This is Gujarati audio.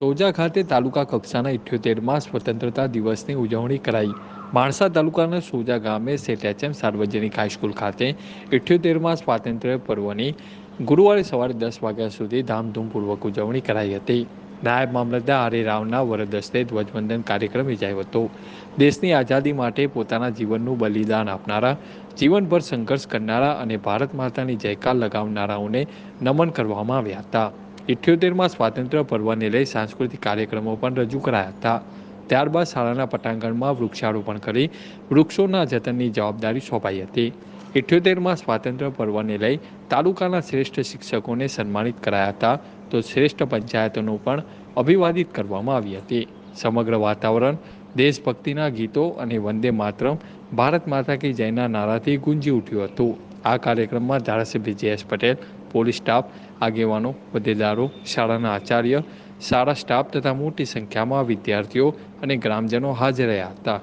તોજા ખાતે તાલુકા કક્ષાના ઇઠ્યોતેરમાં સ્વતંત્રતા દિવસની ઉજવણી કરાઈ. માણસા તાલુકાના સોજા ગામે સેટ એચએમ સાર્વજનિક હાઈસ્કૂલ ખાતે ઇઠ્યોતેરમાં સ્વાતંત્ર્ય પર્વની ગુરુવારે સવારે દસ વાગ્યા સુધી ધામધૂમપૂર્વક ઉજવણી કરાઈ હતી. નાયબ મામલતદાર હરે રાવના વરદસ્તે ધ્વજવંદન કાર્યક્રમ યોજાયો હતો. દેશની આઝાદી માટે પોતાના જીવનનું બલિદાન આપનારા, જીવનભર સંઘર્ષ કરનારા અને ભારત માતાની જયકાર લગાવનારાઓને નમન કરવામાં આવ્યા હતા. ઇઠ્યોતેરમાં સ્વાતંત્ર્ય પર્વને લઈ સાંસ્કૃતિક કાર્યક્રમો પણ રજૂ કરાયા હતા. ત્યારબાદ શાળાના પટાંગણમાં વૃક્ષારોપણ કરી વૃક્ષોના જતનની જવાબદારી સોંપાઈ હતી. ઇઠ્યોતેરમાં સ્વાતંત્ર્ય પર્વને લઈ તાલુકાના શ્રેષ્ઠ શિક્ષકોને સન્માનિત કરાયા હતા. તો શ્રેષ્ઠ પંચાયતોનું પણ અભિવાદિત કરવામાં આવી હતી. સમગ્ર વાતાવરણ દેશભક્તિના ગીતો અને વંદે માતરમ ભારત માતા કી જયના નારાથી ગુંજી ઉઠ્યું હતું. આ કાર્યક્રમમાં ધારાસભ્ય જયેશ પટેલ, પોલીસ સ્ટાફ, આગેવાનો, હોદ્દેદારો, શાળાના આચાર્ય, શાળા સ્ટાફ તથા મોટી સંખ્યામાં વિદ્યાર્થીઓ અને ગ્રામજનો હાજર રહ્યા હતા.